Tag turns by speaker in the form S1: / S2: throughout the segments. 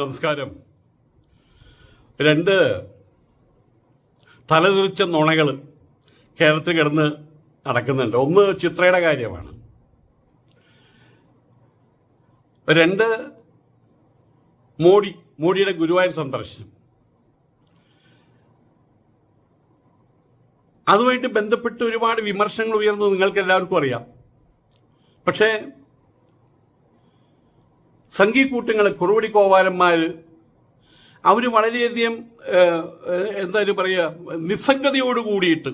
S1: നമസ്കാരം. രണ്ട് തലതിരിച്ച നുണകൾ കേരളത്തിൽ കിടന്ന് നടക്കുന്നുണ്ട്. ഒന്ന് ചിത്രയുടെ കാര്യമാണ്. രണ്ട് മോഡി മോഡിയുടെ ഗുരുവായൂർ സന്ദർശനം. അതുമായിട്ട് ബന്ധപ്പെട്ട് ഒരുപാട് വിമർശനങ്ങൾ ഉയർന്നു നിങ്ങൾക്ക് എല്ലാവർക്കും അറിയാം. പക്ഷേ സംഘീകൂട്ടങ്ങൾ കുറുവടി കോവാലന്മാർ അവർ വളരെയധികം എന്താ പറയുക നിസ്സംഗതയോട് കൂടിയിട്ട്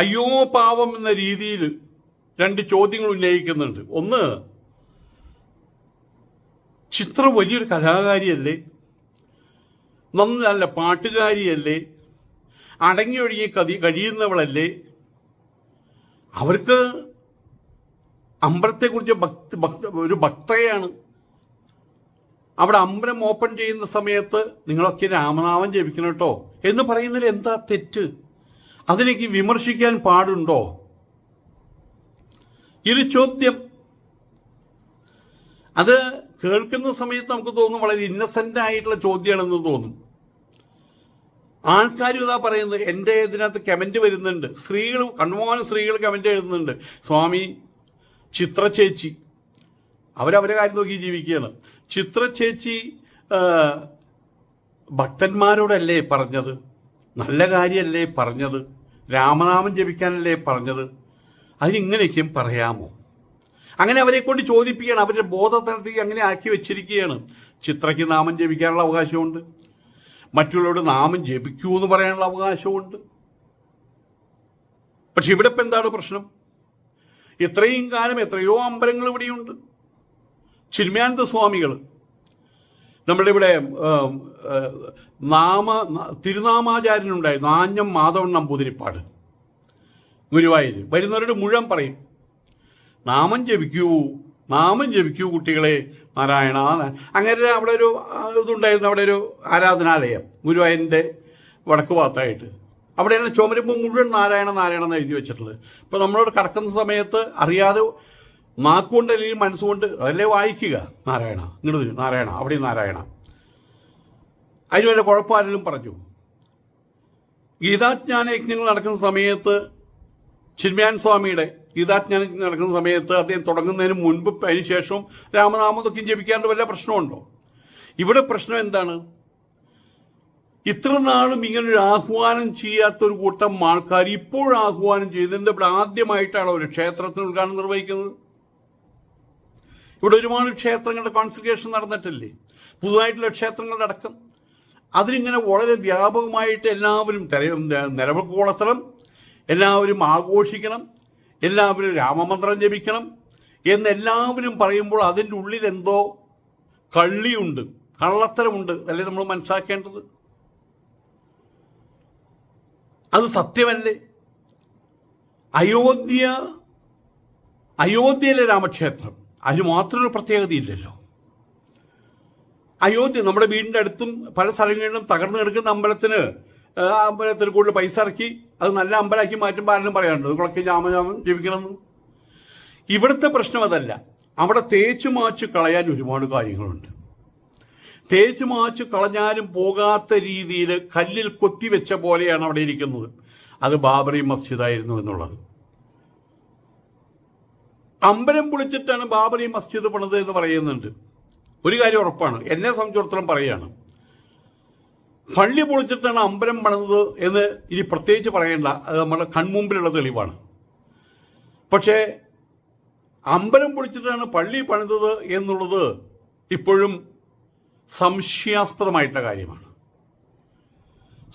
S1: അയ്യോ പാവം എന്ന രീതിയിൽ രണ്ട് ചോദ്യങ്ങൾ ഉന്നയിക്കുന്നുണ്ട്. ഒന്ന് ചിത്ര വലിയൊരു കലാകാരിയല്ലേ? നല്ല പാട്ടുകാരിയല്ലേ? അടങ്ങി ഒഴുകി കതി കഴിയുന്നവളല്ലേ? അവർക്ക് അമ്പലത്തെക്കുറിച്ച് ഭക്തി ഭക്ത ഒരു ഭക്തയാണ് അവിടെ അമ്പലം ഓപ്പൺ ചെയ്യുന്ന സമയത്ത് നിങ്ങളൊക്കെ രാമനാമം ജപിക്കണം കേട്ടോ. എന്ന് പറയുന്നതിൽ എന്താ തെറ്റ്? അതിലേക്ക് വിമർശിക്കാൻ പാടുണ്ടോ? ഒരു ചോദ്യം. അത് കേൾക്കുന്ന സമയത്ത് നമുക്ക് തോന്നും വളരെ ഇന്നസെന്റ് ആയിട്ടുള്ള ചോദ്യമാണെന്ന് തോന്നും. ആൾക്കാരും ഇതാ പറയുന്നത് എന്റെ ഇതിനകത്ത് കമന്റ് വരുന്നുണ്ട്. സ്ത്രീകൾ കണ്ണുമാനം സ്ത്രീകൾ കമന്റ് എഴുതുന്നുണ്ട്. സ്വാമി ചിത്ര ചേച്ചി. അവരവരെ കാര്യം നോക്കി ജീവിക്കുകയാണ്. ചിത്ര ചേച്ചി ഭക്തന്മാരോടല്ലേ പറഞ്ഞത്? നല്ല കാര്യമല്ലേ പറഞ്ഞത്? രാമനാമം ജപിക്കാനല്ലേ പറഞ്ഞത്? അതിനിങ്ങനെയൊക്കെയും പറയാമോ? അങ്ങനെ അവരെ കൊണ്ട് ചോദിപ്പിക്കുകയാണ്. അവരുടെ ബോധതലത്തിൽ അങ്ങനെ ആക്കി വെച്ചിരിക്കുകയാണ്. ചിത്രയ്ക്ക് നാമം ജപിക്കാനുള്ള അവകാശമുണ്ട്. മറ്റുള്ളവരോട് നാമം ജപിക്കൂ എന്ന് പറയാനുള്ള അവകാശമുണ്ട്. പക്ഷെ ഇവിടെ ഇപ്പം എന്താണ് പ്രശ്നം? ഇത്രയും കാലം എത്രയോ അമ്പലങ്ങൾ ഇവിടെയുണ്ട്. ചിന്മയാനന്ദ സ്വാമികൾ നമ്മുടെ ഇവിടെ നാമ തിരുനാമാചാര്യൻ തിരുനാമാചാര്യനുണ്ടായിരുന്നു ആഞ്ഞം മാധവൻ നമ്പൂതിരിപ്പാട് ഗുരുവായൂർ വരുന്നവരോട് മുഴുവൻ പറയും നാമം ജപിക്കൂ നാമം ജപിക്കൂ കുട്ടികളെ നാരായണ അങ്ങനെ അവിടെ ഒരു ഇതുണ്ടായിരുന്നു അവിടെ ഒരു ആരാധനാലയം ഗുരുവായൂരിന്റെ വടക്ക് ഭാഗത്തായിട്ട്. അവിടെയാണ് ചുമരുമ്പോൾ മുഴുവൻ നാരായണ നാരായണ എന്ന് എഴുതി വെച്ചിട്ടുള്ളത്. ഇപ്പോൾ നമ്മളോട് കടക്കുന്ന സമയത്ത് അറിയാതെ നാക്കുകൊണ്ട് അല്ലെങ്കിൽ മനസ്സുകൊണ്ട് അതല്ലേ വായിക്കുക? നാരായണ. ഇങ്ങോട്ട് നാരായണ. അവിടെ നാരായണ. അതിന് വല്ല കുഴപ്പമാരെങ്കിലും പറഞ്ഞു? ഗീതാജ്ഞാന യജ്ഞങ്ങൾ നടക്കുന്ന സമയത്ത് ചിന്മയാൻ സ്വാമിയുടെ ഗീതാജ്ഞാന നടക്കുന്ന സമയത്ത് അദ്ദേഹം തുടങ്ങുന്നതിന് മുൻപ് അതിനുശേഷവും രാമനാമതൊക്കെയും രാമനാമതൊക്കെ ജപിക്കാണ്ട് വല്ല പ്രശ്നമുണ്ടോ? ഇവിടെ പ്രശ്നം എന്താണ്? ഇത്ര നാളും ഒരു ആഹ്വാനം ചെയ്യാത്ത ഒരു കൂട്ടം ആൾക്കാർ ഇപ്പോൾ ആഹ്വാനം ചെയ്തിട്ടുണ്ട്. ഇവിടെ ആദ്യമായിട്ടാണ് ഒരു ക്ഷേത്രത്തിന് ഉദ്ഘാടനം നിർവഹിക്കുന്നത്. ഇവിടെ ഒരുപാട് ക്ഷേത്രങ്ങളുടെ കോൺസിഗ്രേഷൻ നടന്നിട്ടില്ലേ? പുതുതായിട്ടുള്ള ക്ഷേത്രങ്ങളുടെ അടക്കം. അതിലിങ്ങനെ വളരെ വ്യാപകമായിട്ട് എല്ലാവരും തെര നിലവിളക്ക് കൊളത്തണം എല്ലാവരും ആഘോഷിക്കണം. എല്ലാവരും രാമമന്ത്രം ജപിക്കണം എന്നെല്ലാവരും പറയുമ്പോൾ അതിന്റെ ഉള്ളിൽ എന്തോ കള്ളിയുണ്ട് കള്ളത്തരമുണ്ട് അല്ലേ നമ്മൾ മനസ്സിലാക്കേണ്ടത്? അത് സത്യമല്ലേ? അയോധ്യ അയോധ്യയിലെ രാമക്ഷേത്രം അതിന് മാത്രമൊരു പ്രത്യേകതയില്ലല്ലോ അയോധ്യ നമ്മുടെ വീടിന്റെ അടുത്തും പല സ്ഥലങ്ങളിലും തകർന്നു കിടക്കുന്ന അമ്പലത്തിന് അമ്പലത്തിൽ കൂടുതൽ പൈസ ഇറക്കി അത് നല്ല അമ്പലമാക്കി മാറ്റുമ്പോൾ ആരും പറയാനുണ്ട് നിങ്ങളൊക്കെ ജാമജാമം ജീവിക്കണമെന്ന്. ഇവിടുത്തെ പ്രശ്നം അതല്ല. അവിടെ തേച്ചു മാച്ചു കളയാൻ ഒരുപാട് കാര്യങ്ങളുണ്ട്. തേച്ചു മാച്ച് കളഞ്ഞാലും പോകാത്ത രീതിയിൽ കല്ലിൽ കൊത്തിവെച്ച പോലെയാണ് അവിടെ ഇരിക്കുന്നത്. അത് ബാബറി മസ്ജിദായിരുന്നു എന്നുള്ളത്. അമ്പലം പൊളിച്ചിട്ടാണ് ബാബറി മസ്ജിദ് പണിത് എന്ന് പറയുന്നുണ്ട്. ഒരു കാര്യം ഉറപ്പാണ് എന്നെ സംബന്ധിച്ചിടത്തോളം പറയാണ്. പള്ളി പൊളിച്ചിട്ടാണ് അമ്പലം പണിതത് എന്ന് ഇനി പ്രത്യേകിച്ച് പറയേണ്ട അത് നമ്മുടെ കൺമുമ്പിലുള്ള തെളിവാണ്. പക്ഷേ അമ്പലം പൊളിച്ചിട്ടാണ് പള്ളി പണിതത് എന്നുള്ളത് ഇപ്പോഴും സംശയാസ്പദമായിട്ടുള്ള കാര്യമാണ്.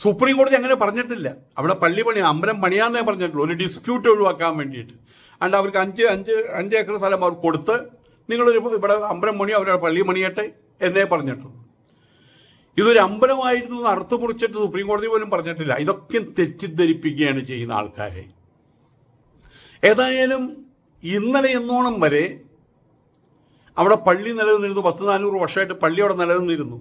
S1: സുപ്രീം കോടതി അങ്ങനെ പറഞ്ഞിട്ടില്ല. അവിടെ പള്ളി പണി അമ്പലം പണിയാന്നേ പറഞ്ഞിട്ടുള്ളൂ. ഒരു ഡിസ്പ്യൂട്ട് ഒഴിവാക്കാൻ വേണ്ടിയിട്ട്. അണ്ട് അവർക്ക് അഞ്ച് അഞ്ച് അഞ്ച് ഏക്കർ സ്ഥലം അവർ കൊടുത്ത് നിങ്ങളൊരു ഇവിടെ അമ്പലം പണിയോ അവരുടെ പള്ളി പണിയട്ടെ എന്നേ പറഞ്ഞിട്ടുള്ളൂ. ഇതൊരു അമ്പലമായിരുന്നു എന്ന് അർത്ഥം മുറിച്ചിട്ട് സുപ്രീം കോടതി പോലും പറഞ്ഞിട്ടില്ല. ഇതൊക്കെ തെറ്റിദ്ധരിപ്പിക്കുകയാണ് ചെയ്യുന്ന ആൾക്കാരെ. ഏതായാലും ഇന്നലെ എന്നോണം വരെ അവിടെ പള്ളി നിലനിന്നിരുന്നു. പത്ത് നാനൂറ് വർഷമായിട്ട് പള്ളി അവിടെ നിലനിന്നിരുന്നു.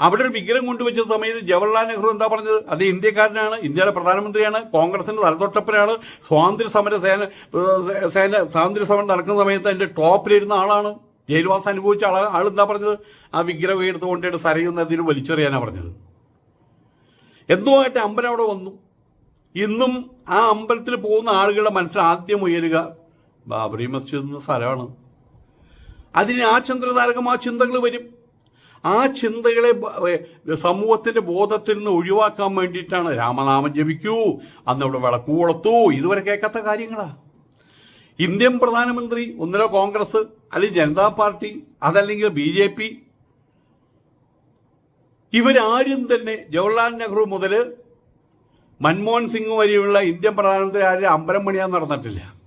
S1: അവിടെ ഒരു വിഗ്രഹം കൊണ്ടുവച്ച സമയത്ത് ജവഹർലാൽ നെഹ്റു എന്താ പറഞ്ഞത്? അത് ഇന്ത്യക്കാരനാണ് ഇന്ത്യയുടെ പ്രധാനമന്ത്രിയാണ് കോൺഗ്രസിന്റെ തലതൊട്ടപ്പനാണ് സ്വാതന്ത്ര്യ സമര സേന സേന സ്വാതന്ത്ര്യ സമരം നടക്കുന്ന സമയത്ത് അതിന്റെ ടോപ്പിലിരുന്ന ആളാണ്. ജയിൽവാസം അനുഭവിച്ച ആൾ ആൾ എന്താ പറഞ്ഞത്? ആ വിഗ്രഹം എടുത്ത് കൊണ്ടിട്ട് സരയു നദിയിൽ വലിച്ചെറിയാനാണ് പറഞ്ഞത്. എന്തുമായിട്ട് അമ്പലം അവിടെ വന്നു? ഇന്നും ആ അമ്പലത്തിൽ പോകുന്ന ആളുകളുടെ മനസ്സിൽ ആദ്യം ഉയരുക ബാബറി മസ്ജിദ് എന്ന സ്ഥലമാണ്. അതിന് ആ ചന്ദ്രതാരകം ആ ചിന്തകൾ വരും. ആ ചിന്തകളെ സമൂഹത്തിന്റെ ബോധത്തിൽ നിന്ന് ഒഴിവാക്കാൻ വേണ്ടിയിട്ടാണ് രാമനാമം ജപിക്കൂ. അന്ന് ഇവിടെ വിളക്കു കൊളുത്തു. ഇതുവരെ കേൾക്കാത്ത കാര്യങ്ങളാ. ഇന്ത്യൻ പ്രധാനമന്ത്രി ഒന്നിലോ കോൺഗ്രസ് അല്ലെങ്കിൽ ജനതാ പാർട്ടി അതല്ലെങ്കിൽ ബി ജെ പി. ഇവരാരും തന്നെ ജവഹർലാൽ നെഹ്റു മുതൽ മൻമോഹൻ സിംഗ് വരെയുള്ള ഇന്ത്യൻ പ്രധാനമന്ത്രി ആരും അമ്പലം പണിയാൻ നടന്നിട്ടില്ല.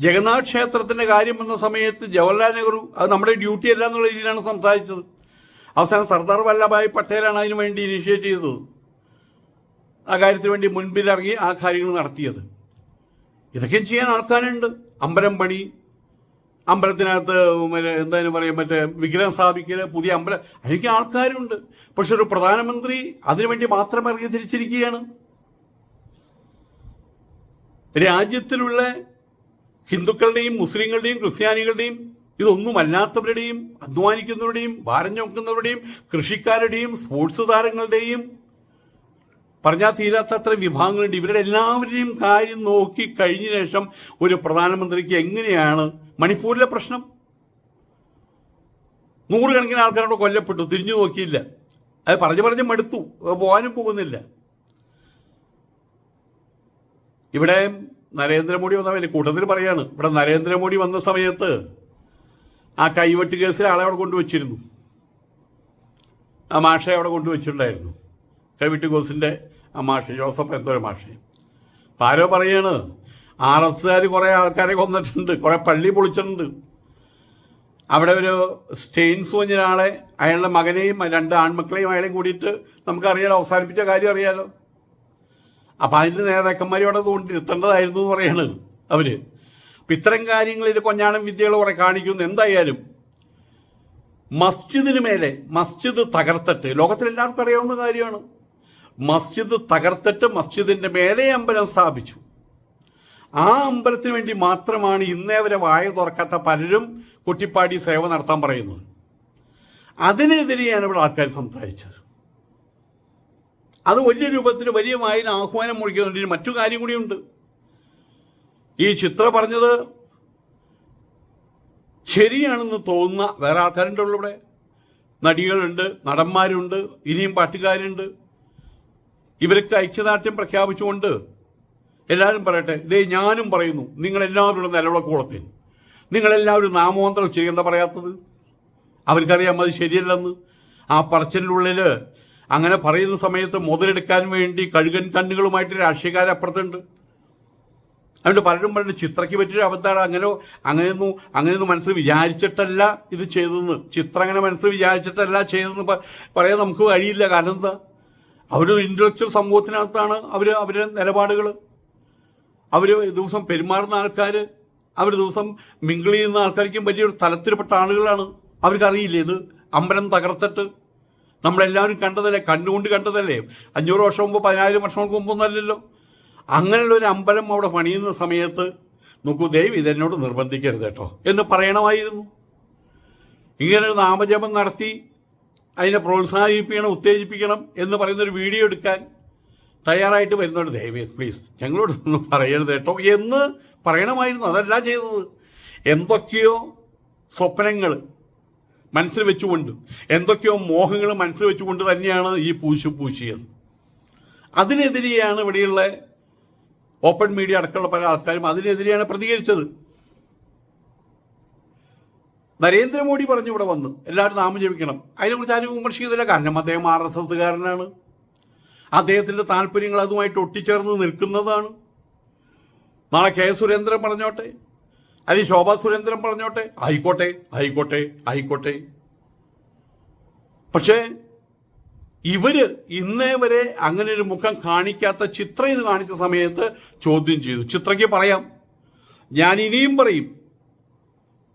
S1: ജഗന്നാഥ് ക്ഷേത്രത്തിന്റെ കാര്യം വന്ന സമയത്ത് ജവഹർലാൽ നെഹ്റു അത് നമ്മുടെ ഡ്യൂട്ടി അല്ല എന്നുള്ള രീതിയിലാണ് സംസാരിച്ചത്. അവസാനം സർദാർ വല്ലഭായ് പട്ടേലാണ് അതിനു വേണ്ടി ഇനിഷ്യേറ്റ് ചെയ്തത്. ആ കാര്യത്തിന് വേണ്ടി മുൻപിലിറങ്ങി ആ കാര്യങ്ങൾ നടത്തിയത്. ഇതൊക്കെ ചെയ്യാൻ ആൾക്കാരുണ്ട്. അമ്പലം പണി അമ്പലത്തിനകത്ത് എന്തായാലും പറയും മറ്റേ വിഗ്രഹം സ്ഥാപിക്കൽ പുതിയ അമ്പലം അതിനൊക്കെ ആൾക്കാരുണ്ട്. പക്ഷെ ഒരു പ്രധാനമന്ത്രി അതിനുവേണ്ടി മാത്രം ഇറങ്ങി തിരിച്ചിരിക്കുകയാണ്. രാജ്യത്തിലുള്ള ഹിന്ദുക്കളുടെയും മുസ്ലിങ്ങളുടെയും ക്രിസ്ത്യാനികളുടെയും ഇതൊന്നുമല്ലാത്തവരുടെയും അധ്വാനിക്കുന്നവരുടെയും ഭാരം ചുമക്കുന്നവരുടെയും കൃഷിക്കാരുടെയും സ്പോർട്സ് താരങ്ങളുടെയും പറഞ്ഞാൽ തീരാത്തത്ര വിഭാഗങ്ങളുണ്ട്. ഇവരുടെ എല്ലാവരുടെയും കാര്യം നോക്കി കഴിഞ്ഞ ശേഷം ഒരു പ്രധാനമന്ത്രിക്ക് എങ്ങനെയാണ് മണിപ്പൂരിലെ പ്രശ്നം? നൂറുകണക്കിന് ആൾക്കാരോട് കൊല്ലപ്പെട്ടു തിരിഞ്ഞു നോക്കിയില്ല. അത് പറഞ്ഞു പറഞ്ഞ് മടുത്തു. പോകാനും പോകുന്നില്ല. ഇവിടെ നരേന്ദ്രമോദി വന്ന വലിയ കൂട്ടത്തിൽ പറയാണ് ഇവിടെ നരേന്ദ്രമോദി വന്ന സമയത്ത് ആ കൈവെട്ട് കേസിൽ ആളെ അവിടെ കൊണ്ടുവച്ചിരുന്നു. ആ മാഷെ അവിടെ കൊണ്ടുവച്ചിട്ടുണ്ടായിരുന്നു. കൈവിട്ട് കോസിന്റെ ആ മാഷെ ജോസഫ് എന്തോ ഒരു മാഷ്. അപ്പം ആരോ പറയാണ് ആർ എസ്സുകാർ കുറേ ആൾക്കാരെ കൊന്നിട്ടുണ്ട് കുറേ പള്ളി പൊളിച്ചിട്ടുണ്ട്. അവിടെ ഒരു സ്റ്റെയിൻസ് പറഞ്ഞ ഒരാളെ അയാളുടെ മകനെയും രണ്ട് ആൺമക്കളെയും അയാളെയും കൂടിയിട്ട് നമുക്കറിയാലോ അവസാനിപ്പിച്ച കാര്യം അറിയാലോ. അപ്പം അതിന്റെ നേതാക്കന്മാർ ഇവിടെ തോണ്ടിരുത്തേണ്ടതായിരുന്നു എന്ന് പറയാണ് അവർ അപ്പം ഇത്തരം കാര്യങ്ങളിൽ കൊഞ്ഞാണം വിദ്യകൾ കുറെ കാണിക്കുന്നു. എന്തായാലും മസ്ജിദിന് മേലെ മസ്ജിദ് തകർത്തിട്ട് ലോകത്തിൽ എല്ലാവർക്കും അറിയാവുന്ന കാര്യമാണ്. മസ്ജിദ് തകർത്തിട്ട് മസ്ജിദിന്റെ മേലെ അമ്പലം സ്ഥാപിച്ചു. ആ അമ്പലത്തിന് വേണ്ടി മാത്രമാണ് ഇന്നേ വരെ വായ തുറക്കാത്ത പലരും കുട്ടിപ്പാടി സേവ നടത്താൻ പറയുന്നത്. അതിനെതിരെയാണ് ഇവിടെ ആൾക്കാർ സംസാരിച്ചത്. അത് വലിയ രൂപത്തിൽ വലിയ വായന ആഹ്വാനം മുഴിക്കുന്നുണ്ട് മറ്റു കാര്യം കൂടിയുണ്ട്. ഈ ചിത്ര പറഞ്ഞത് ശരിയാണെന്ന് തോന്നുന്ന വേറെ ആൾക്കാരുണ്ടല്ലോ ഇവിടെ നടികളുണ്ട് നടന്മാരുണ്ട് ഇനിയും പാട്ടുകാരുണ്ട്. ഇവർക്ക് ഐക്യദാർഢ്യം പ്രഖ്യാപിച്ചുകൊണ്ട് എല്ലാവരും പറയട്ടെ ഇതേ ഞാനും പറയുന്നു നിങ്ങളെല്ലാവരും നിലവിളക്ക് കൂടത്തിൽ നിങ്ങളെല്ലാവരും നാമോന്തരം ചെയ്യേണ്ട പറയാത്തത്? അവർക്കറിയാം അത് ശരിയല്ലെന്ന്. ആ പറച്ചിലുള്ളിൽ അങ്ങനെ പറയുന്ന സമയത്ത് മുതലെടുക്കാൻ വേണ്ടി കഴുകൻ കണ്ണുകളുമായിട്ട് രാഷ്ട്രീയക്കാരെ അപ്പുറത്തുണ്ട്. അതുകൊണ്ട് പലരും പറഞ്ഞു ചിത്രയ്ക്ക് പറ്റിയൊരു അബദ്ധമാണ്. അങ്ങനെ അങ്ങനെയൊന്നും അങ്ങനെയൊന്നും മനസ്സിൽ വിചാരിച്ചിട്ടല്ല ഇത് ചെയ്തതെന്ന്. ചിത്രം അങ്ങനെ മനസ്സിൽ വിചാരിച്ചിട്ടല്ല ചെയ്തതെന്ന് പറയാൻ നമുക്ക് കഴിയില്ല. കാരണം എന്താ? അവരൊരു ഇന്റലക്ച്വൽ സമൂഹത്തിനകത്താണ് അവർ അവരുടെ നിലപാടുകൾ അവർ ദിവസം പെരുമാറുന്ന ആൾക്കാർ അവർ ദിവസം മിങ്കിൾ ചെയ്യുന്ന ആൾക്കാർക്കും വലിയൊരു തലത്തിൽപ്പെട്ട ആളുകളാണ്. അവർക്കറിയില്ലേ ഇത് അമ്പലം തകർത്തിട്ട് നമ്മളെല്ലാവരും കണ്ടതല്ലേ? കണ്ടുകൊണ്ട് കണ്ടതല്ലേ? അഞ്ഞൂറ് വർഷം മുമ്പ് പതിനായിരം വർഷം മുമ്പ് ഒന്നല്ലല്ലോ. അങ്ങനെയുള്ള ഒരു അമ്പലം അവിടെ പണിയുന്ന സമയത്ത് നോക്കൂ ദൈവം ഇതെന്നോട് നിർബന്ധിക്കരുത് കേട്ടോ. എന്ന് പറയണമായിരുന്നു. ഇങ്ങനെ ഒരു നാമജപം നടത്തി അതിനെ പ്രോത്സാഹിപ്പിക്കണം ഉത്തേജിപ്പിക്കണം എന്ന് പറയുന്നൊരു വീഡിയോ എടുക്കാൻ തയ്യാറായിട്ട് വരുന്നുണ്ട് ദയവേ പ്ലീസ് ഞങ്ങളോടൊന്നും പറയരുത് കേട്ടോ. എന്ന് പറയണമായിരുന്നു. അതല്ല ചെയ്തത്. എന്തൊക്കെയോ സ്വപ്നങ്ങൾ മനസ്സിൽ വെച്ചുകൊണ്ട് എന്തൊക്കെയോ മോഹങ്ങൾ മനസ്സിൽ വെച്ചുകൊണ്ട് തന്നെയാണ് ഈ പൂശു പൂശിയത്. അതിനെതിരെയാണ് ഇവിടെയുള്ള ഓപ്പൺ മീഡിയ അടക്കമുള്ള പല ആൾക്കാരും അതിനെതിരെയാണ് പ്രതികരിച്ചത്. നരേന്ദ്രമോദി പറഞ്ഞു ഇവിടെ വന്ന് എല്ലാവരും നാമം ജപിക്കണം. അതിനെക്കുറിച്ച് ആരും വിമർശിക്കുന്നില്ല. കാരണം അദ്ദേഹം ആർ എസ് എസ്സുകാരനാണ്. അദ്ദേഹത്തിന്റെ താല്പര്യങ്ങൾ അതുമായിട്ട് ഒട്ടിച്ചേർന്ന് നിൽക്കുന്നതാണ്. നാളെ കെ സുരേന്ദ്രൻ പറഞ്ഞോട്ടെ. അല്ലെങ്കിൽ ശോഭാ സുരേന്ദ്രൻ പറഞ്ഞോട്ടെ ആയിക്കോട്ടെ ആയിക്കോട്ടെ ആയിക്കോട്ടെ. പക്ഷേ ഇവർ ഇന്നേ വരെ അങ്ങനെ ഒരു മുഖം കാണിക്കാത്ത ചിത്ര ഇത് കാണിച്ച സമയത്ത് ചോദ്യം ചെയ്തു. ചിത്രയ്ക്ക് പറയാം. ഞാൻ ഇനിയും പറയും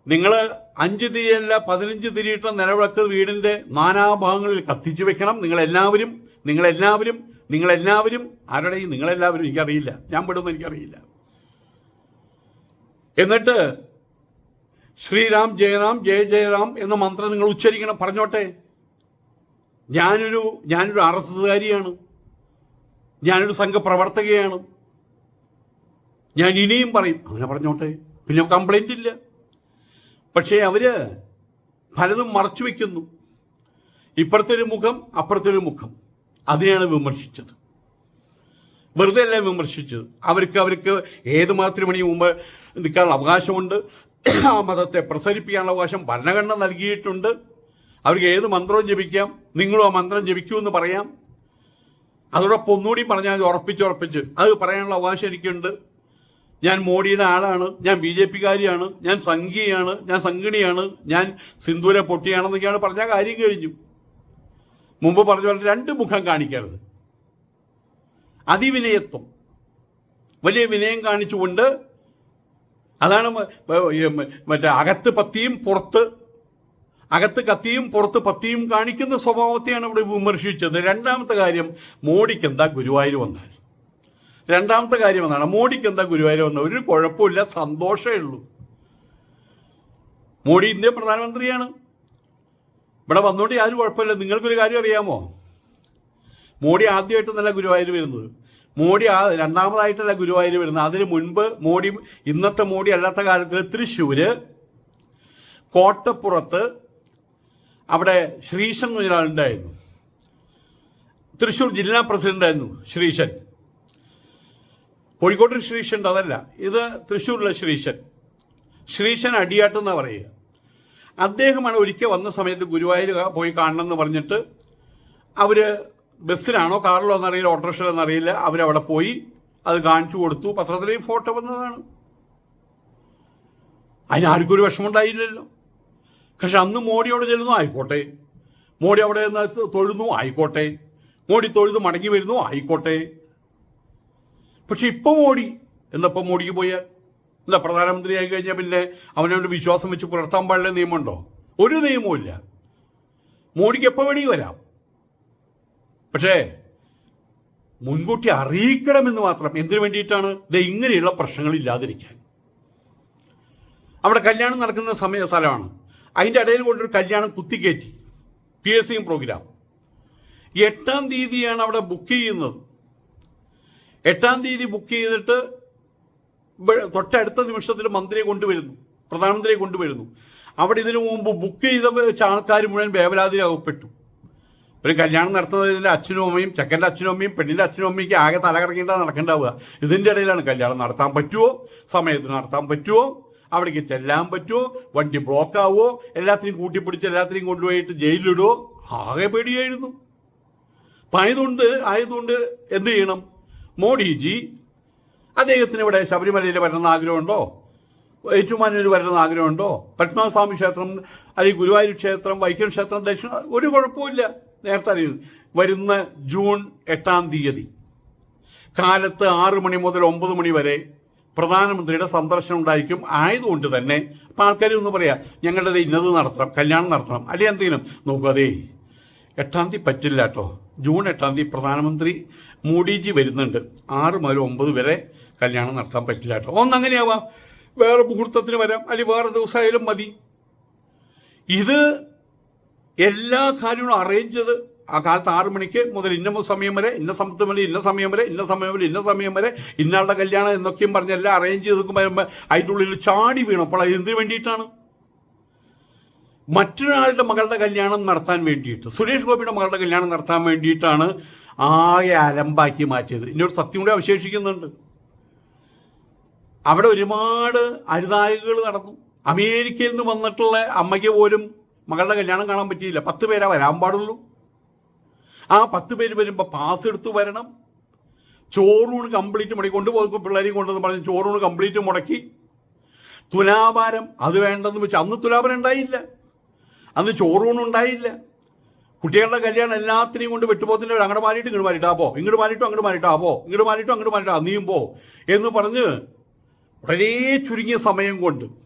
S1: നിങ്ങൾ അഞ്ച് തിരിയല്ല പതിനഞ്ച് തിരിയിട്ട നിലവിളക്ക് വീടിന്റെ നാനാഭാഗങ്ങളിൽ കത്തിച്ചു വെക്കണം. നിങ്ങളെല്ലാവരും നിങ്ങളെല്ലാവരും നിങ്ങളെല്ലാവരും. ആരുടെയും നിങ്ങളെല്ലാവരും. എനിക്കറിയില്ല. ഞാൻ പെടുമെന്ന് എനിക്കറിയില്ല. എന്നിട്ട് ശ്രീരാം ജയറാം ജയ ജയറാം എന്ന മന്ത്രം നിങ്ങൾ ഉച്ചരിക്കണം പറഞ്ഞോട്ടെ. ഞാനൊരു ഞാനൊരു ആർ എസ് എസ്സുകാരിയാണ്. ഞാനൊരു സംഘപ്രവർത്തകയാണ്. ഞാൻ ഇനിയും പറയും അങ്ങനെ പറഞ്ഞോട്ടെ. പിന്നെ കംപ്ലൈന്റ് ഇല്ല. പക്ഷേ അവർ പലതും മറച്ചു വെക്കുന്നു. ഇപ്പുറത്തെ ഒരു മുഖം അപ്പുറത്തെ ഒരു മുഖം. അതിനെയാണ് വിമർശിച്ചത്. വെറുതെ അല്ല വിമർശിച്ചത്. അവർക്ക് അവർക്ക് ഏത് മാത്രം വേണമെങ്കിൽ മുമ്പ് നിൽക്കാനുള്ള അവകാശമുണ്ട്. ആ മതത്തെ പ്രസരിപ്പിക്കാനുള്ള അവകാശം ഭരണഘടന നൽകിയിട്ടുണ്ട്. അവർക്ക് ഏത് മന്ത്രവും ജപിക്കാം. നിങ്ങളും ആ മന്ത്രം ജപിക്കൂ എന്ന് പറയാം. അതോടൊപ്പം ഒന്നുകൂടി പറഞ്ഞാൽ ഉറപ്പിച്ച് ഉറപ്പിച്ച്. അത് പറയാനുള്ള അവകാശം എനിക്കുണ്ട്. ഞാൻ മോഡിയുടെ ആളാണ്. ഞാൻ ബി ജെ പിക്കാരിയാണ്. ഞാൻ സംഘിയാണ്. ഞാൻ സംഘിണിയാണ്. ഞാൻ സിന്ധുവിനെ പൊട്ടിയാണെന്നൊക്കെയാണ് പറഞ്ഞ കാര്യം കഴിഞ്ഞു. മുമ്പ് പറഞ്ഞ പോലെ രണ്ട് മുഖം കാണിക്കരുത്. അതിവിനയത്വം. വലിയ വിനയം കാണിച്ചുകൊണ്ട് അതാണ് മറ്റേ അകത്ത് പത്തിയും പുറത്ത് അകത്ത് കത്തിയും പുറത്ത് പത്തിയും കാണിക്കുന്ന സ്വഭാവത്തെയാണ് ഇവിടെ വിമർശിച്ചത്. രണ്ടാമത്തെ കാര്യം മോഡിക്ക് എന്താ ഗുരുവായൂർ വന്നാൽ? രണ്ടാമത്തെ കാര്യം എന്നാണ് മോഡിക്ക് എന്താ ഗുരുവായൂർ വന്നാൽ? ഒരു കുഴപ്പമില്ല സന്തോഷമേ ഉള്ളൂ. മോഡി ഇന്ത്യ പ്രധാനമന്ത്രിയാണ്. ഇവിടെ വന്നോണ്ട് യാതൊരു കുഴപ്പമില്ല. നിങ്ങൾക്കൊരു കാര്യം അറിയാമോ? മോഡി ആദ്യമായിട്ട് നല്ല ഗുരുവായൂർ വരുന്നത്. മോഡി ആ രണ്ടാമതായിട്ടല്ല ഗുരുവായൂർ വരുന്നത്. അതിന് മുൻപ് മോഡി ഇന്നത്തെ മോഡി അല്ലാത്ത കാലത്തിൽ തൃശ്ശൂര് കോട്ടപ്പുറത്ത് അവിടെ ശ്രീശൻ ഒരാളുണ്ടായിരുന്നു തൃശ്ശൂർ ജില്ലാ പ്രസിഡന്റായിരുന്നു ശ്രീശൻ. കോഴിക്കോട് ശ്രീശൻ അതല്ല. ഇത് തൃശ്ശൂരിലെ ശ്രീശൻ. ശ്രീശൻ അടിയാട്ട് എന്നാ പറയുക. അദ്ദേഹമാണ് ഒരിക്കൽ വന്ന സമയത്ത് ഗുരുവായൂർ പോയി കാണണം എന്ന് പറഞ്ഞിട്ട് അവർ ബസ്സിലാണോ കാറിലോ എന്നറിയില്ല ഓട്ടോറിക്ഷയിലോ എന്നറിയില്ല. അവരവിടെ പോയി അത് കാണിച്ചു കൊടുത്തു. പത്രത്തിലെയും ഫോട്ടോ വന്നതാണ്. അതിന് ആർക്കും ഒരു വിഷമമുണ്ടായില്ലല്ലോ. പക്ഷെ അന്ന് മോഡി അവിടെ ചെല്ലുന്നു ആയിക്കോട്ടെ. മോഡി അവിടെ നിന്ന് തൊഴുന്നു ആയിക്കോട്ടെ. മോഡി തൊഴുത് മടങ്ങി വരുന്നു ആയിക്കോട്ടെ. പക്ഷെ ഇപ്പൊ മോഡി എന്നപ്പോ മോഡിക്ക് പോയാൽ എന്താ പ്രധാനമന്ത്രിയായി കഴിഞ്ഞാൽ പിന്നെ അവനവന്റെ വിശ്വാസം വെച്ച് പുലർത്താൻ പാടില്ല നിയമമുണ്ടോ? ഒരു നിയമവും മോഡിക്ക് എപ്പോൾ വേണമെങ്കിൽ വരാം? പക്ഷേ മുൻകൂട്ടി അറിയിക്കണമെന്ന് മാത്രം എന്തിനു വേണ്ടിയിട്ടാണ്? ഇത് ഇങ്ങനെയുള്ള പ്രശ്നങ്ങൾ ഇല്ലാതിരിക്കാൻ. അവിടെ കല്യാണം നടക്കുന്ന സമയ സ്ഥലമാണ്. അതിന്റെ ഇടയിൽ കൊണ്ടൊരു കല്യാണം കുത്തിക്കയറ്റി പി എസ് സിയും പ്രോഗ്രാം എട്ടാം തീയതിയാണ് അവിടെ ബുക്ക് ചെയ്യുന്നത്. എട്ടാം തീയതി ബുക്ക് ചെയ്തിട്ട് തൊട്ടടുത്ത നിമിഷത്തിൽ മന്ത്രിയെ കൊണ്ടുവരുന്നു. പ്രധാനമന്ത്രിയെ കൊണ്ടുവരുന്നു. അവിടെ ഇതിനു മുമ്പ് ബുക്ക് ചെയ്ത ആൾക്കാർ മുഴുവൻ വേവലാതിരാകപ്പെട്ടു. ഒരു കല്യാണം നടത്തുന്നതിന്റെ അച്ഛനും അമ്മയും ചെക്കന്റെ അച്ഛനും അമ്മയും പെണ്ണിന്റെ അച്ഛനും അമ്മയ്ക്ക് ആകെ തലകറക്കേണ്ട നടക്കേണ്ടാവുക. ഇതിന്റെ ഇടയിലാണ് കല്യാണം നടത്താൻ പറ്റുമോ സമയത്ത് നടത്താൻ പറ്റുമോ അവിടേക്ക് ചെല്ലാൻ പറ്റുമോ വണ്ടി ബ്ലോക്ക് ആവുമോ എല്ലാത്തിനെയും കൂട്ടിപ്പിടിച്ച് എല്ലാത്തിനെയും കൊണ്ടുപോയിട്ട് ജയിലിലിടുമോ ആകെ പേടിയായിരുന്നു. ആയതുകൊണ്ട് ആയതുകൊണ്ട് എന്ത് ചെയ്യണം? മോഡിജി അദ്ദേഹത്തിന് ഇവിടെ ശബരിമലയിൽ വരണമെന്ന് ആഗ്രഹമുണ്ടോ? ഏറ്റുമാനൂർ വരണമെന്ന് ആഗ്രഹമുണ്ടോ? പത്മനാഭസ്വാമി ക്ഷേത്രം അല്ലെങ്കിൽ ഗുരുവായൂർ ക്ഷേത്രം വൈക്കം ക്ഷേത്രം ദക്ഷിണ ഒരു കുഴപ്പമില്ല നേരത്തെ അറിയുന്നത് വരുന്ന ജൂൺ എട്ടാം തീയതി. കാലത്ത് ആറ് മണി മുതൽ ഒമ്പത് മണി വരെ പ്രധാനമന്ത്രിയുടെ സന്ദർശനം ഉണ്ടായിരിക്കും. ആയതുകൊണ്ട് തന്നെ അപ്പം ആൾക്കാർ ഒന്ന് പറയാം ഞങ്ങളുടെ ഇന്നത് നടത്തണം കല്യാണം നടത്തണം. അല്ലെ എന്തെങ്കിലും? നോക്കൂ അതേ എട്ടാം തീയതി പറ്റില്ല കേട്ടോ ജൂൺ എട്ടാം തീയതി പ്രധാനമന്ത്രി മോഡിജി വരുന്നുണ്ട്. ആറ് മുതൽ ഒമ്പത് വരെ കല്യാണം നടത്താൻ പറ്റില്ല കേട്ടോ ഒന്നങ്ങനെയാവാം. വേറെ മുഹൂർത്തത്തിന് വരാം. അല്ലെങ്കിൽ വേറെ ദിവസമായാലും മതി. ഇത് എല്ലാ കാര്യങ്ങളും അറേഞ്ച് ചെയ്ത് ആ കാലത്ത് ആറ് മണിക്ക് മുതൽ ഇന്ന സമയം വരെ ഇന്ന സമയത്ത് വരെ ഇന്ന സമയം വരെ ഇന്ന സമയം വരെ ഇന്ന സമയം വരെ ഇന്നാളുടെ കല്യാണം എന്നൊക്കെയും പറഞ്ഞ് എല്ലാം അറേഞ്ച് ചെയ്ത് വരുമ്പോൾ അതിന്റെ ഉള്ളിൽ ചാടി വീണപ്പോൾ അത് എന്തിനു വേണ്ടിയിട്ടാണ്? മറ്റൊരാളുടെ മകളുടെ കല്യാണം നടത്താൻ വേണ്ടിയിട്ട് സുരേഷ് ഗോപിയുടെ മകളുടെ കല്യാണം നടത്താൻ വേണ്ടിയിട്ടാണ് ആകെ അലമ്പാക്കി മാറ്റിയത്. ഇനിയൊരു സത്യം കൂടി അവശേഷിക്കുന്നുണ്ട്. അവിടെ ഒരുപാട് അരുതായകൾ നടന്നു. അമേരിക്കയിൽ നിന്ന് വന്നിട്ടുള്ള അമ്മയ്ക്ക് പോലും മകളുടെ കല്യാണം കാണാൻ പറ്റിയില്ല. പത്ത് പേരാ വരാൻ പാടുള്ളൂ. ആ പത്ത് പേര് വരുമ്പോൾ പാസ് എടുത്ത് വരണം. ചോറൂണ് കംപ്ലീറ്റ് മുടക്കി കൊണ്ടുപോകും. പിള്ളേരെയും കൊണ്ടുവന്ന് പറഞ്ഞ് ചോറൂണ് കംപ്ലീറ്റ് മുടക്കി. തുലാഭാരം അത് വേണ്ടെന്ന് വെച്ച് അന്ന് തുലാഭാരം ഉണ്ടായില്ല. അന്ന് ചോറൂണ് ഉണ്ടായില്ല. കുട്ടികളുടെ കല്യാണം എല്ലാത്തിനെയും കൊണ്ട് വെട്ടുപോത്തിന്റെ അങ്ങോട്ട് മാറിയിട്ട് ഇങ്ങോട്ട് മാറിയിട്ടാ പോ. ഇങ്ങോട്ട് മാറിയിട്ടോ അങ്ങോട്ട് മാറിയിട്ടാ പോ. ഇങ്ങോട്ട് മാറിയിട്ടോ അങ്ങോട്ട് മാറിയിട്ടാ നീയും പോ എന്ന് പറഞ്ഞ് വളരെ ചുരുങ്ങിയ സമയം കൊണ്ട്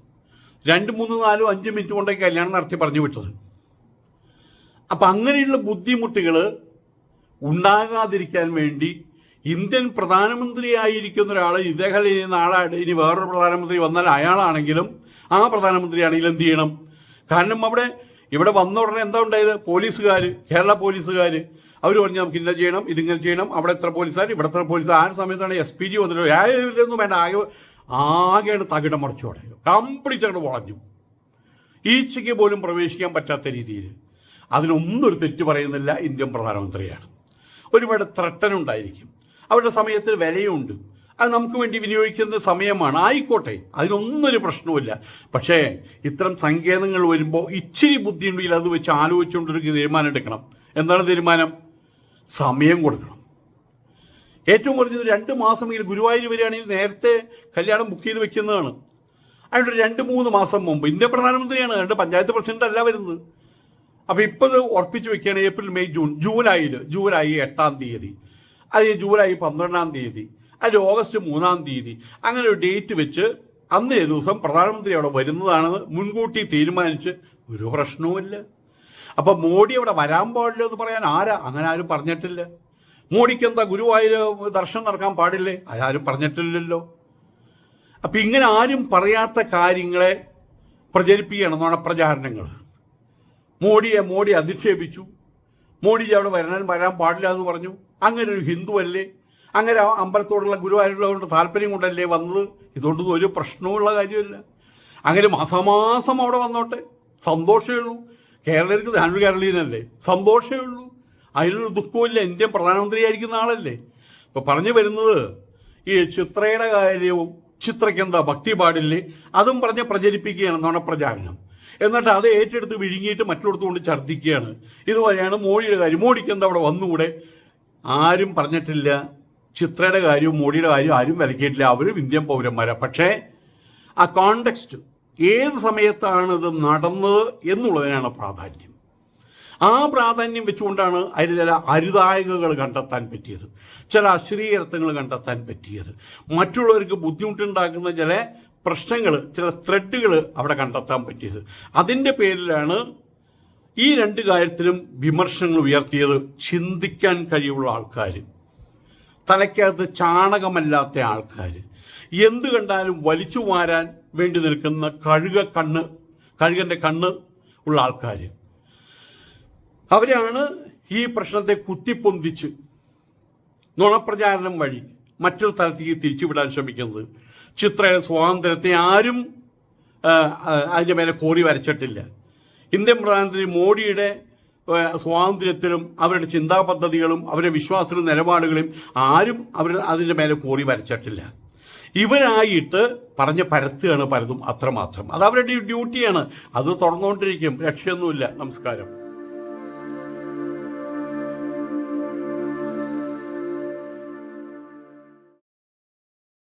S1: രണ്ട് മൂന്ന് നാലോ അഞ്ച് മിനിറ്റ് കൊണ്ടേ കല്യാണം നടത്തി പറഞ്ഞു വിട്ടത്. അപ്പം അങ്ങനെയുള്ള ബുദ്ധിമുട്ടുകൾ ഉണ്ടാകാതിരിക്കാൻ വേണ്ടി ഇന്ത്യൻ പ്രധാനമന്ത്രിയായിരിക്കുന്ന ഒരാൾ ഇദ്ദേഹം ഇനി നാളെ ഇനി വേറൊരു പ്രധാനമന്ത്രി വന്നാൽ അയാളാണെങ്കിലും ആ പ്രധാനമന്ത്രിയാണെങ്കിലും എന്ത് ചെയ്യണം? കാരണം അവിടെ ഇവിടെ വന്ന ഉടനെ എന്താ ഉണ്ടായത്? പോലീസുകാർ കേരള പോലീസുകാർ അവർ പറഞ്ഞു നമുക്ക് ഇന്ന ചെയ്യണം ഇതിങ്ങനെ ചെയ്യണം അവിടെ എത്ര പോലീസുകാർ ഇവിടെ എത്ര പോലീസ് ആ സമയത്താണ് എസ് പി ജി വന്നിട്ടുള്ളത്. ആ വേണ്ട ആകെ ആകെയാണ് തകിടം മറിച്ചു കംപ്ലീറ്റ് അങ്ങോട്ട് വളഞ്ഞു. ഈച്ചയ്ക്ക് പോലും പ്രവേശിക്കാൻ പറ്റാത്ത രീതിയിൽ അതിനൊന്നും ഒരു തെറ്റ് പറയുന്നില്ല ഇന്ത്യൻ പ്രധാനമന്ത്രിയാണ്. ഒരുപാട് ത്രട്ടനുണ്ടായിരിക്കും. അവരുടെ സമയത്തിന് വിലയുണ്ട്. അത് നമുക്ക് വേണ്ടി വിനിയോഗിക്കുന്ന സമയമാണ്. ആയിക്കോട്ടെ അതിനൊന്നൊരു പ്രശ്നവുമില്ല. പക്ഷേ ഇത്തരം സങ്കേതങ്ങൾ വരുമ്പോൾ ഇച്ചിരി ബുദ്ധിയുണ്ടെങ്കിൽ അത് വെച്ച് ആലോചിച്ചുകൊണ്ടൊരു തീരുമാനം എടുക്കണം. എന്താണ് തീരുമാനം? സമയം കൊടുക്കണം. ഏറ്റവും കുറഞ്ഞത് രണ്ട് മാസമെങ്കിലും ഗുരുവായൂർ വരികയാണെങ്കിൽ നേരത്തെ കല്യാണം ബുക്ക് ചെയ്ത് വെക്കുന്നതാണ്. അതിന്റെ ഒരു രണ്ട് മൂന്ന് മാസം മുമ്പ്. ഇന്ത്യൻ പ്രധാനമന്ത്രിയാണ്. രണ്ട് പഞ്ചായത്ത് പ്രസിഡന്റ് അല്ല വരുന്നത്. അപ്പോൾ ഇപ്പോൾ ഇത് ഉറപ്പിച്ച് വെക്കുകയാണ് ഏപ്രിൽ മെയ് ജൂൺ. ജൂലൈയിൽ ജൂലൈ എട്ടാം തീയതി. അല്ലെങ്കിൽ ജൂലൈ പന്ത്രണ്ടാം തീയതി. അല്ലെങ്കിൽ ഓഗസ്റ്റ് മൂന്നാം തീയതി. അങ്ങനെ ഒരു ഡേറ്റ് വെച്ച് അന്നേ ദിവസം പ്രധാനമന്ത്രി അവിടെ വരുന്നതാണെന്ന് മുൻകൂട്ടി തീരുമാനിച്ച് ഒരു പ്രശ്നവുമില്ല. അപ്പൊ മോഡി അവിടെ വരാൻ പാടില്ല എന്ന് പറയാൻ ആരാ? അങ്ങനെ ആരും പറഞ്ഞിട്ടില്ല. മോഡിക്ക് എന്താ ഗുരുവായൂർ ദർശനം നടക്കാൻ പാടില്ലേ? ആരും പറഞ്ഞിട്ടില്ലല്ലോ. അപ്പൊ ഇങ്ങനെ ആരും പറയാത്ത കാര്യങ്ങളെ പ്രചരിപ്പിക്കണം നുണപ്രചാരണങ്ങൾ മോഡിയെ മോഡി അധിക്ഷേപിച്ചു. മോഡിജി അവിടെ വരാൻ വരാൻ പാടില്ല എന്ന് പറഞ്ഞു. അങ്ങനെ ഒരു ഹിന്ദു അല്ലേ? അങ്ങനെ അമ്പലത്തോടുള്ള ഗുരുവായൂരുള്ളവരുടെ താല്പര്യം കൊണ്ടല്ലേ വന്നത്? ഇതുകൊണ്ടൊന്നും ഒരു പ്രശ്നമുള്ള കാര്യമല്ല. അങ്ങനെ മാസമാസം അവിടെ വന്നോട്ടെ. സന്തോഷമേ ഉള്ളൂ. കേരളീയർക്ക് ഞാനൊരു കേരളീയനല്ലേ? സന്തോഷമേ ഉള്ളൂ. അതിനൊരു ദുഃഖമില്ല ഇന്ത്യൻ പ്രധാനമന്ത്രിയായിരിക്കുന്ന ആളല്ലേ. ഇപ്പൊ പറഞ്ഞു വരുന്നത് ഈ ചിത്രയുടെ കാര്യവും ചിത്രയ്ക്ക് എന്താ ഭക്തി പാടില്ലേ? അതും പറഞ്ഞ് പ്രചരിപ്പിക്കുകയാണ് നുണപ്രചാരണം എന്നിട്ട് അത് ഏറ്റെടുത്ത് വിഴുങ്ങിയിട്ട് മറ്റുള്ളടത്ത് കൊണ്ട് ഛർദ്ദിക്കുകയാണ്. ഇതുവരെയാണ് മോഡിയുടെ കാര്യം. മോഡിക്ക് എന്താ അവിടെ വന്നുകൂടെ? ആരും പറഞ്ഞിട്ടില്ല. ചിത്രയുടെ കാര്യവും മോഡിയുടെ കാര്യവും ആരും വിലക്കിയിട്ടില്ല. അവരും ഇന്ത്യൻ പൗരന്മാരാണ് പക്ഷേ ആ കോണ്ടെക്സ്റ്റ് ഏത് സമയത്താണ് ഇത് നടന്നത് എന്നുള്ളതിനാണ് പ്രാധാന്യം. ആ പ്രാധാന്യം വെച്ചുകൊണ്ടാണ് അതിൽ ചില അരുതായകകൾ കണ്ടെത്താൻ പറ്റിയത്. ചില അശ്രീകരത്വങ്ങൾ കണ്ടെത്താൻ പറ്റിയത്. മറ്റുള്ളവർക്ക് ബുദ്ധിമുട്ടുണ്ടാക്കുന്ന ചില പ്രശ്നങ്ങൾ ചില ത്രെഡുകൾ അവിടെ കണ്ടെത്താൻ പറ്റിയത്. അതിന്റെ പേരിലാണ് ഈ രണ്ട് കാര്യത്തിലും വിമർശനങ്ങൾ ഉയർത്തിയത് ചിന്തിക്കാൻ കഴിവുള്ള ആൾക്കാർ തലയ്ക്കകത്ത് ചാണകമല്ലാത്ത ആൾക്കാർ എന്ത് കണ്ടാലും വലിച്ചു മാറാൻ വേണ്ടി നിൽക്കുന്ന കഴുക കണ്ണ് കഴുകന്റെ കണ്ണ് ഉള്ള ആൾക്കാർ അവരാണ് ഈ പ്രശ്നത്തെ കുത്തിപ്പൊന്തിച്ച് നുണപ്രചാരണം വഴി മറ്റൊരു തലത്തേക്ക് തിരിച്ചുവിടാൻ ശ്രമിക്കുന്നത്. ചിത്രയുടെ സ്വാതന്ത്ര്യത്തെ ആരും അതിന്റെ മേലെ കോറി വരച്ചിട്ടില്ല. ഇന്ത്യൻ പ്രധാനമന്ത്രി മോഡിയുടെ സ്വാതന്ത്ര്യത്തിലും അവരുടെ ചിന്താ പദ്ധതികളും അവരുടെ വിശ്വാസങ്ങളും നിലപാടുകളും ആരും അവർ അതിന്റെ മേലെ കോറി വരച്ചിട്ടില്ല. ഇവരായിട്ട് പറഞ്ഞ് പരത്തുകയാണ് പലതും അത്രമാത്രം. അത് അവരുടെ ഡ്യൂട്ടിയാണ്. അത് തുറന്നുകൊണ്ടിരിക്കും. രക്ഷയൊന്നുമില്ല. നമസ്കാരം.